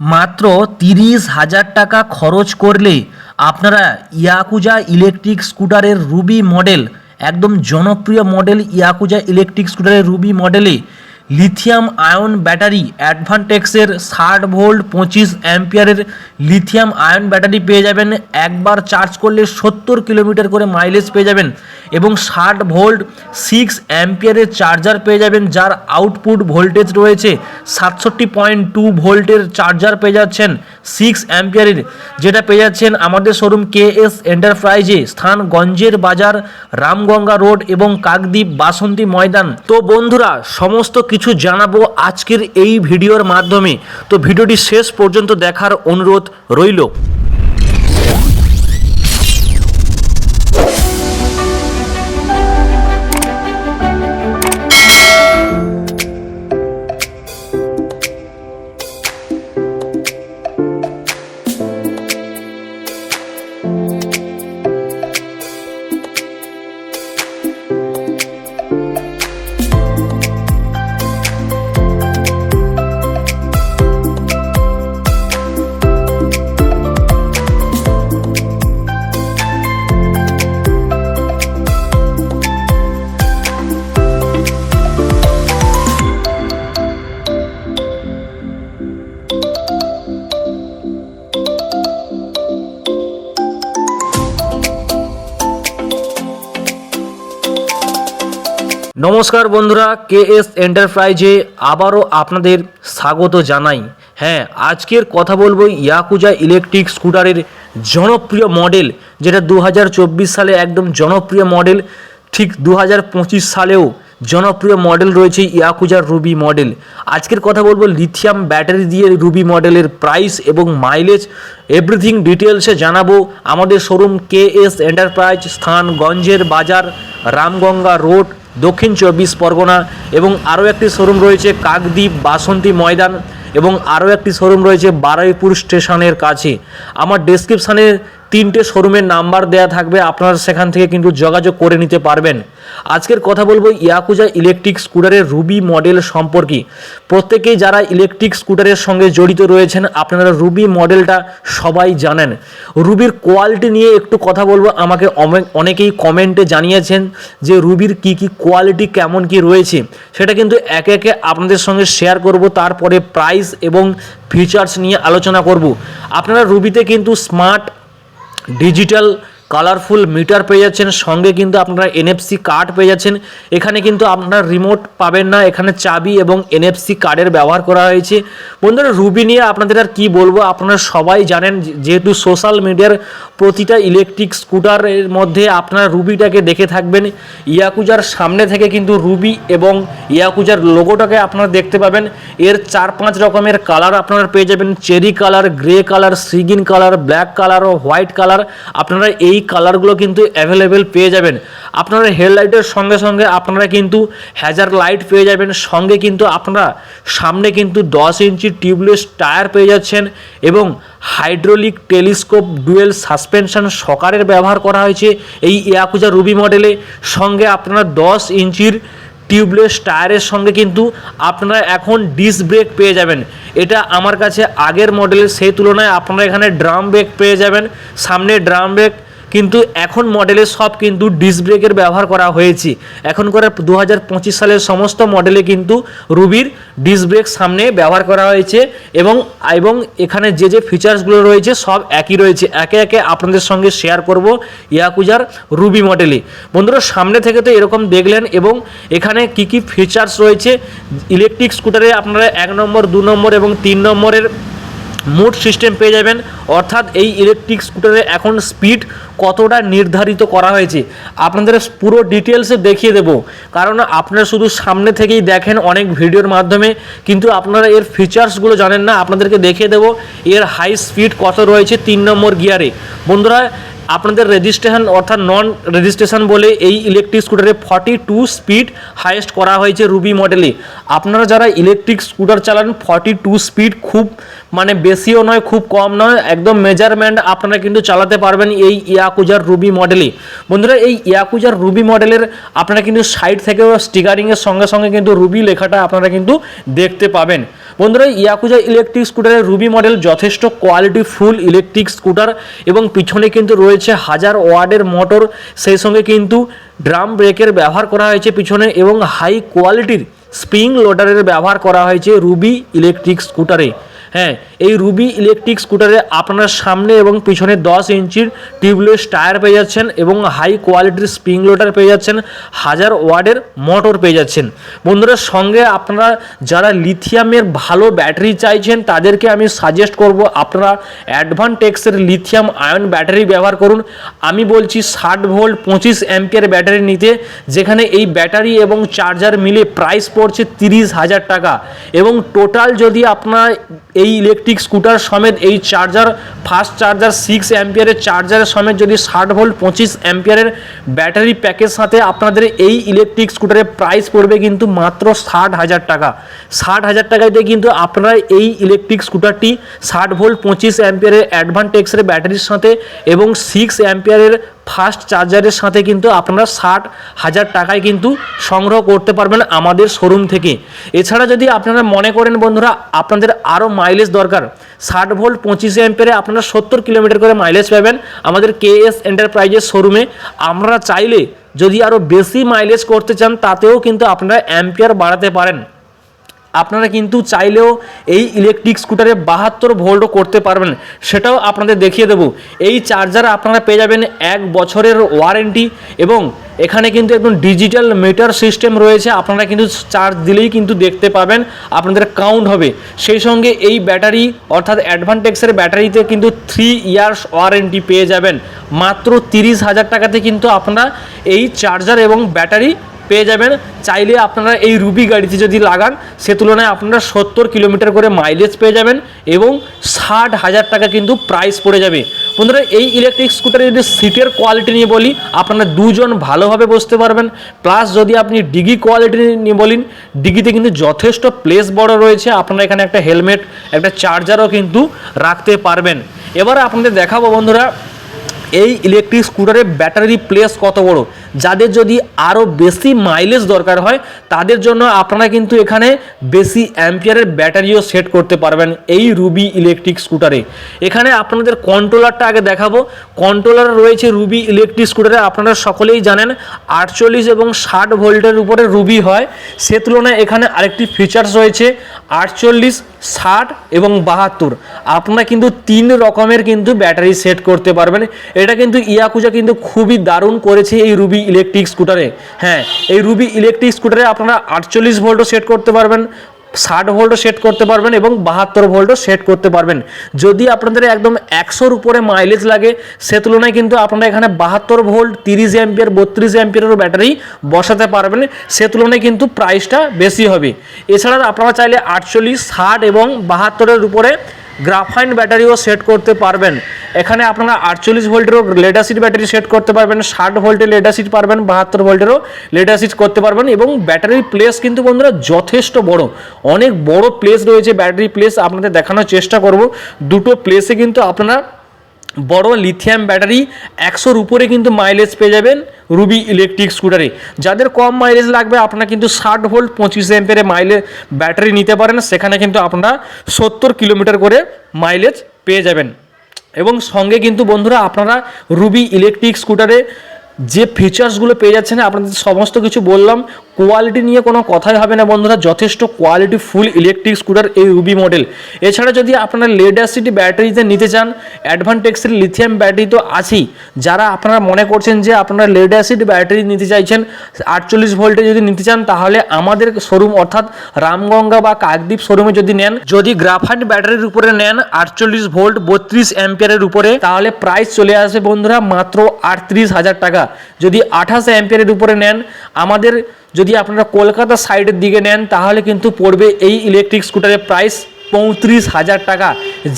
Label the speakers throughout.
Speaker 1: মাত্র তিরিশ হাজার টাকা খরচ করলে আপনারা ইয়াকুজা ইলেকট্রিক স্কুটারের রুবি মডেল, একদম জনপ্রিয় মডেল ইয়াকুজা ইলেকট্রিক স্কুটারের রুবি মডেলে লিথিয়াম আয়ন ব্যাটারি অ্যাডভান্টেক্সের ষাট ভোল্ট পঁচিশ অ্যাম্পিয়ারের লিথিয়াম আয়ন ব্যাটারি পেয়ে যাবেন। একবার চার্জ করলে সত্তর কিলোমিটার করে মাইলেজ পেয়ে যাবেন এবং ষাট ভোল্ট সিক্স অ্যাম্পিয়ারের চার্জার পেয়ে যাবেন, যার আউটপুট ভোল্টেজ রয়েছে সাতষট্টি পয়েন্ট টু ভোল্টের চার্জার পেয়ে যাচ্ছেন সিক্স অ্যাম্পিয়ারের, যেটা পেয়ে যাচ্ছেন আমাদের শোরুম কে এস এন্টারপ্রাইজে স্থান গঞ্জের বাজার, রামগঙ্গা রোড এবং কাকদ্বীপ বাসন্তী ময়দান। তো বন্ধুরা, সমস্ত কিছু জানাব আজকের এই ভিডিওর মাধ্যমে। তো ভিডিওটি শেষ পর্যন্ত দেখার অনুরোধ রইল। নমস্কার বন্ধুরা কে এস এন্টারপ্রাইজে আবারও আপনাদের স্বাগত জানাই। হ্যাঁ আজকের কথা বলব ইয়াকুজা ইলেকট্রিক স্কুটারের জনপ্রিয় মডেল যেটা দু হাজার চব্বিশ সালে একদম জনপ্রিয় মডেল ঠিক দু হাজার পঁচিশ সালেও জনপ্রিয় মডেল রয়েছে ইয়াকুজার রুবি মডেল আজকের কথা বলব লিথিয়াম ব্যাটারি দিয়ে রুবি মডেলের প্রাইস এবং মাইলেজ এভরিথিং ডিটেলসে জানাব আমাদের শোরুম কে এস এন্টারপ্রাইজ স্থান গঞ্জের বাজার, রামগঙ্গা রোড দক্ষিণ চব্বিশ পরগনা এবং আরও একটি শোরুম রয়েছে কাকদ্বীপ বাসন্তী ময়দান। এবং আরও একটি শোরুম রয়েছে বারুইপুর স্টেশনের কাছে। আমার ডেসক্রিপশানে তিনটে শোরুমের নাম্বার দেয়া থাকবে, আপনারা সেখান থেকে কিন্তু যোগাযোগ করে নিতে পারবেন। আজকের কথা বলব ইয়াকুজা ইলেকট্রিক স্কুটারের রুবি মডেল সম্পর্কে। প্রত্যেকেই যারা ইলেকট্রিক স্কুটারের সঙ্গে জড়িত রয়েছেন, আপনারা রুবি মডেলটা সবাই জানেন। রুবির কোয়ালিটি নিয়ে একটু কথা বলব, আমাকে অনেকেই কমেন্টে জানিয়েছেন যে রুবির কি কি কোয়ালিটি কেমন কি রয়েছে। সেটা কিন্তু একে একে আপনাদের সঙ্গে শেয়ার করব, তারপরে প্রাইস এবং ফিচার্স নিয়ে আলোচনা করব। আপনারা রুবিতে কিন্তু স্মার্ট ডিজিটাল কালারফুল মিটার পেয়ে যাচ্ছেন, সঙ্গে কিন্তু আপনারা এনএফসি কার্ড পেয়ে যাচ্ছেন। এখানে কিন্তু আপনারা রিমোট পাবেন না, এখানে চাবি এবং এনএফসি কার্ডের ব্যবহার করা হয়েছে। বন্ধুরা, রুবি নিয়ে আপনাদের আর কি বলব, আপনারা সবাই জানেন যেহেতু সোশ্যাল মিডিয়ার প্রতিটা ইলেকট্রিক স্কুটারের মধ্যে আপনারা রুবিটাকে দেখে থাকবেন। ইয়াকুজার সামনে থেকে কিন্তু রুবি এবং ইয়াকুজার লোগোটাকে আপনারা দেখতে পাবেন। এর চার পাঁচ রকমের কালার আপনারা পেয়ে যাবেন। চেরি কালার গ্রে কালার সিগিন কালার ব্ল্যাক কালার ও হোয়াইট কালার আপনারা এই কালারগুলো কিন্তু অ্যাভেলেবেল পেয়ে যাবেন। আপনারা হেডলাইটের সঙ্গে সঙ্গে আপনারা কিন্তু হ্যাজার লাইট পেয়ে যাবেন। সঙ্গে কিন্তু আপনারা সামনে কিন্তু দশ ইঞ্চি টিউবলেস টায়ার পেয়ে যাচ্ছেন এবং হাইড্রোলিক টেলিস্কোপ ডুয়েল সাসপেনশন সকারের ব্যবহার করা হয়েছে এই ইয়াকুজা রুবি মডেলে সঙ্গে আপনারা দশ ইঞ্চির টিউবলেস টায়ারের সঙ্গে কিন্তু আপনারা এখন ডিস্ক ব্রেক পেয়ে যাবেন। এটা আমার কাছে আগের মডেলের সেই তুলনায় আপনারা এখানে ড্রাম ব্রেক পেয়ে যাবেন। সামনে ড্রাম ব্রেক কিন্তু এখন মডেলে সব কিন্তু ডিস্ক ব্রেকের ব্যবহার করা হয়েছে। এখন করে দু সালের সমস্ত মডেলে কিন্তু রুবির ডিস্ক ব্রেক সামনে ব্যবহার করা হয়েছে এবং এবং এখানে যে যে ফিচার্সগুলো রয়েছে সব একই রয়েছে। একে একে আপনাদের সঙ্গে শেয়ার করব ইয়াকুজার রুবি মডেলে বন্ধুরা, সামনে থেকে তো এরকম দেখলেন এবং এখানে কি কি ফিচার্স রয়েছে? ইলেকট্রিক স্কুটারে আপনারা এক নম্বর, দু নম্বর এবং তিন নম্বরের মুড সিস্টেম পেয়ে যাবেন। অর্থাৎ এই ইলেকট্রিক স্কুটারে এখন স্পিড কতটা নির্ধারিত করা হয়েছে? আপনাদের পুরো ডিটেলসে দেখিয়ে দেব। কারণ আপনারা শুধু সামনে থেকেই দেখেন অনেক ভিডিওর মাধ্যমে, কিন্তু আপনারা এর ফিচার্সগুলো জানেন না। আপনাদেরকে দেখিয়ে দেব এর হাই স্পিড কত রয়েছে তিন নম্বর গিয়ারে। বন্ধুরা, আপনাদের রেজিস্ট্রেশন অর্থাৎ নন রেজিস্ট্রেশন বলে এই ইলেকট্রিক স্কুটারে ফর্টি টু স্পিড হাইয়েস্ট করা হয়েছে রুবি মডেলে আপনারা যারা ইলেকট্রিক স্কুটার চালান ফর্টি টু স্পিড খুব মানে বেশিও নয়, খুব কম নয়। একদম মেজারমেন্ট আপনারা কিন্তু চালাতে পারবেন এই ইয়াকুজার রুবি মডেলে বন্ধুরা, এই ইয়াকুজার রুবি মডেলের আপনারা কিন্তু সাইড থেকেও স্টিকারিংয়ের সঙ্গে সঙ্গে কিন্তু রুবি লেখাটা আপনারা কিন্তু দেখতে পাবেন। বন্ধুরা ইয়াকুজা ইলেকট্রিক স্কুটারের রুবি মডেল যথেষ্ট কোয়ালিটি ফুল ইলেকট্রিক স্কুটার এবং পিছনে কিন্তু রয়েছে হাজার ওয়ার্ডের মোটর সেই সঙ্গে কিন্তু ড্রাম ব্রেকের ব্যবহার করা হয়েছে পিছনে এবং হাই কোয়ালিটির স্প্রিং লোডারের ব্যবহার করা হয়েছে রুবি ইলেকট্রিক স্কুটারে হ্যাঁ এই রুবি ইলেকট্রিক স্কুটারে আপনার সামনে এবং পিছনে দশ ইঞ্চির টিউবলেস টায়ার পেয়ে যাচ্ছেন এবং হাই কোয়ালিটির স্প্রিং লোডার পেয়ে যাচ্ছেন, হাজার ওয়ার্ডের মোটর পেয়ে যাচ্ছেন। বন্ধুরা, সঙ্গে আপনারা যারা লিথিয়ামের ভালো ব্যাটারি চাইছেন, তাদেরকে আমি সাজেস্ট করব, আপনারা অ্যাডভান্টেক্সের লিথিয়াম আয়ন ব্যাটারি ব্যবহার করুন। আমি বলছি ষাট ভোল্ট পঁচিশ অ্যাম্পিয়ার ব্যাটারি নিতে, যেখানে এই ব্যাটারি এবং চার্জার মিলে প্রাইস পড়ছে তিরিশ হাজার টাকা। এবং টোটাল যদি আপনার এই ইলেকট্রিক স্কুটার সমেত এই চার্জার ফাস্ট চার্জার সিক্স অ্যাম্পিয়ারের চার্জারের সমেত যদি ষাট ভোল্ট পঁচিশ অ্যাম্পিয়ারের ব্যাটারি প্যাকের সাথে আপনাদের এই ইলেকট্রিক স্কুটারের প্রাইস পড়বে কিন্তু মাত্র ষাট হাজার টাকা। ষাট হাজার টাকায় দিয়ে কিন্তু আপনারা এই ইলেকট্রিক স্কুটারটি ষাট ভোল্ট পঁচিশ অ্যাম্পিয়ারের অ্যাডভান্টেক্সের ব্যাটারির সাথে এবং সিক্স অ্যাম্পিয়ারের ফাস্ট চার্জারের সাথে কিন্তু আপনারা ষাট হাজার টাকায় কিন্তু সংগ্রহ করতে পারবেন আমাদের শোরুম থেকে। এছাড়া যদি আপনারা মনে করেন বন্ধুরা, আপনাদের আরও মাইলেজ দরকার। ষাট ভোল্ট পঁচিশ অ্যাম্পেরে আপনারা সত্তর কিলোমিটার করে মাইলেজ পাবেন আমাদের কে এস এন্টারপ্রাইজের শোরুমে আমরা চাইলে যদি আরও বেশি মাইলেজ করতে চান, তাতেও কিন্তু আপনারা অ্যাম্পিয়ার বাড়াতে পারেন। আপনারা কিন্তু চাইলেও এই ইলেকট্রিক স্কুটারে বাহাত্তর ভোল্টও করতে পারবেন। সেটাও আপনাদের দেখিয়ে দেবো। এই চার্জার আপনারা পেয়ে যাবেন এক বছরের ওয়ারেন্টি এবং এখানে কিন্তু একদম ডিজিটাল মিটার সিস্টেম রয়েছে। আপনারা কিন্তু চার্জ দিলেই কিন্তু দেখতে পাবেন আপনাদের কাউন্ট হবে। সেই সঙ্গে এই ব্যাটারি অর্থাৎ অ্যাডভান্টেক্সের ব্যাটারিতে কিন্তু থ্রি ইয়ার্স ওয়ারেন্টি পেয়ে যাবেন। মাত্র তিরিশ হাজার টাকাতে কিন্তু আপনারা এই চার্জার এবং ব্যাটারি পেয়ে যাবেন। চাইলে আপনারা এই রুবি গাড়িতে যদি লাগান, সে তুলনায় আপনারা সত্তর কিলোমিটার করে মাইলেজ পেয়ে যাবেন এবং ষাট হাজার টাকা কিন্তু প্রাইস পড়ে যাবে। বন্ধুরা, এই ইলেকট্রিক স্কুটারে যদি সিটের কোয়ালিটি নিয়ে বলি, আপনারা দুজন ভালোভাবে বসতে পারবেন। প্লাস যদি আপনি ডিগি কোয়ালিটি নিয়ে বলেন, ডিগিতে কিন্তু যথেষ্ট প্লেস বড় রয়েছে। আপনারা এখানে একটা হেলমেট একটা চার্জারও কিন্তু রাখতে পারবেন। এবার আপনাদের দেখাবো বন্ধুরা, এই ইলেকট্রিক স্কুটারের ব্যাটারি প্লেস কত বড়? যাদের যদি আরও বেশি মাইলেজ দরকার হয়, তাদের জন্য আপনারা কিন্তু এখানে বেশি অ্যাম্পিয়ারের ব্যাটারিও সেট করতে পারবেন এই রুবি ইলেকট্রিক স্কুটারে এখানে আপনাদের কন্ট্রোলারটা আগে দেখাবো। কন্ট্রোলার রয়েছে রুবি ইলেকট্রিক স্কুটারে আপনারা সকলেই জানেন, আটচল্লিশ এবং ষাট ভোল্টের উপরে রুবি হয়। সে তুলনায় এখানে আরেকটি ফিচার্স রয়েছে, আটচল্লিশ, ষাট এবং বাহাত্তর। আপনারা কিন্তু তিন রকমের কিন্তু ব্যাটারি সেট করতে পারবেন। এটা কিন্তু ইয়াকুজা কিন্তু খুবই দারুণ করেছে এই রুবি ইলেকট্রিক স্কুটারে হ্যাঁ এই রুবি ইলেকট্রিক স্কুটারে আপনারা আটচল্লিশ ভোল্টও সেট করতে পারবেন, ষাট ভোল্টও সেট করতে পারবেন এবং বাহাত্তর ভোল্টও সেট করতে পারবেন। যদি আপনাদের একদম একশোর উপরে মাইলেজ লাগে, সে তুলনায় কিন্তু আপনারা এখানে বাহাত্তর ভোল্ট তিরিশ অ্যাম্পিয়ার বত্রিশ অ্যাম্পিয়ারের ব্যাটারি বসাতে পারবেন। সে তুলনায় কিন্তু প্রাইসটা বেশি হবে। এছাড়া আপনারা চাইলে আটচল্লিশ, ষাট এবং বাহাত্তরের উপরে গ্রাফাইন ব্যাটারিও সেট করতে পারবেন। এখানে আপনারা আটচল্লিশ ভোল্টেরও লেডাসিড ব্যাটারি সেট করতে পারবেন, ষাট ভোল্টের লেডাসিড পারবেন, বাহাত্তর ভোল্টেরও লেডাসিড করতে পারবেন এবং ব্যাটারির প্লেস কিন্তু বন্ধুরা যথেষ্ট বড়। অনেক বড় প্লেস রয়েছে ব্যাটারি প্লেস আপনাদের দেখানোর চেষ্টা করব। দুটো প্লেসে কিন্তু আপনারা বড় লিথিয়াম ব্যাটারি একশোর উপরে কিন্তু মাইলেজ পেয়ে যাবেন রুবি ইলেকট্রিক স্কুটারে যাদের কম মাইলেজ লাগবে, আপনারা কিন্তু ষাট ভোল্ট পঁচিশ অ্যাম্পেরে মাইলেজ ব্যাটারি নিতে পারেন। সেখানে কিন্তু আপনারা সত্তর কিলোমিটার করে মাইলেজ পেয়ে যাবেন। এবং সঙ্গে কিন্তু বন্ধুরা, আপনারা রুবি ইলেকট্রিক স্কুটারে যে ফিচার্সগুলো পেয়ে যাচ্ছেন, আপনাদের সমস্ত কিছু বললাম। কোয়ালিটি নিয়ে কোনো কথাই হবে না বন্ধুরা, যথেষ্ট কোয়ালিটি ফুল ইলেকট্রিক স্কুটার এই রুবি মডেল এছাড়া যদি আপনারা লেড অ্যাসিড ব্যাটারিতে নিতে চান অ্যাডভান্টেক্সের লিথিয়াম ব্যাটারি তো আছেই। যারা আপনারা মনে করছেন যে আপনারা লেড অ্যাসিড ব্যাটারি নিতে চাইছেন, আটচল্লিশ ভোল্টে যদি নিতে চান, তাহলে আমাদের শোরুম অর্থাৎ রামগঙ্গা বা কাকদ্বীপ শোরুমে যদি নেন, যদি গ্রাফাইট ব্যাটারির উপরে নেন, আটচল্লিশ ভোল্ট বত্রিশ অ্যাম্পিয়ারের উপরে, তাহলে প্রাইস চলে আসে বন্ধুরা মাত্র আটত্রিশ হাজার টাকা। যদি আঠাশ অ্যাম্পিয়ারের উপরে নেন, আমাদের যদি আপনারা কলকাতা সাইডের দিকে নেন, তাহলে কিন্তু পড়বে এই ইলেকট্রিক স্কুটারের প্রাইস পঁয়ত্রিশ হাজার টাকা।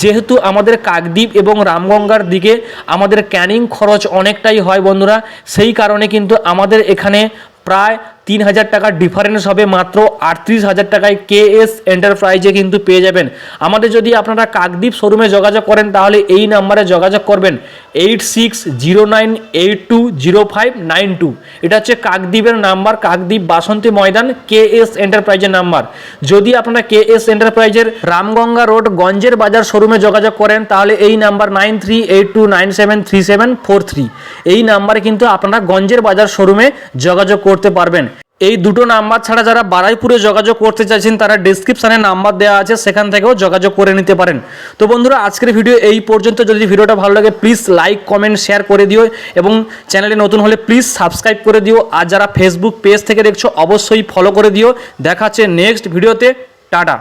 Speaker 1: যেহেতু আমাদের কাকদ্বীপ এবং রামগঙ্গার দিকে আমাদের ক্যানিং খরচ অনেকটাই হয় বন্ধুরা, সেই কারণে কিন্তু আমাদের এখানে প্রায় তিন হাজার টাকার ডিফারেন্স হবে, মাত্র আটত্রিশ হাজার টাকায় কে এস এন্টারপ্রাইজে কিন্তু পেয়ে যাবেন। আমাদের যদি আপনারা কাকদ্বীপ শোরুমে যোগাযোগ করেন, তাহলে এই নাম্বারে যোগাযোগ করবেন। Eight six zero nine eight two zero five nine two এটা হচ্ছে কাকদ্বীপের number, Kakdwip Basanti Maidan K S এন্টারপ্রাইজের নাম্বার। যদি আপনারা কে এস এন্টারপ্রাইজের রামগঙ্গা রোড গঞ্জের বাজার শোরুমে যোগাযোগ করেন, তাহলে এই number nine three eight two nine seven three seven four three এই নাম্বারে কিন্তু আপনারা গঞ্জের বাজার শোরুমে যোগাযোগ করতে পারবেন। এই দুটো নাম্বার ছাড়া যারা বারাইপুরে যোগাযোগ করতে চাইছেন, তারা ডিসক্রিপশানে নাম্বার দেওয়া আছে, সেখান থেকেও যোগাযোগ করে নিতে পারেন। তো বন্ধুরা, আজকের ভিডিও এই পর্যন্ত। যদি ভিডিওটা ভালো লাগে প্লিজ লাইক কমেন্ট শেয়ার করে দিও এবং চ্যানেলে নতুন হলে প্লিজ সাবস্ক্রাইব করে দিও। আর যারা ফেসবুক পেজ থেকে দেখছ, অবশ্যই ফলো করে দিও। দেখাচ্ছে নেক্সট ভিডিওতে টাটা।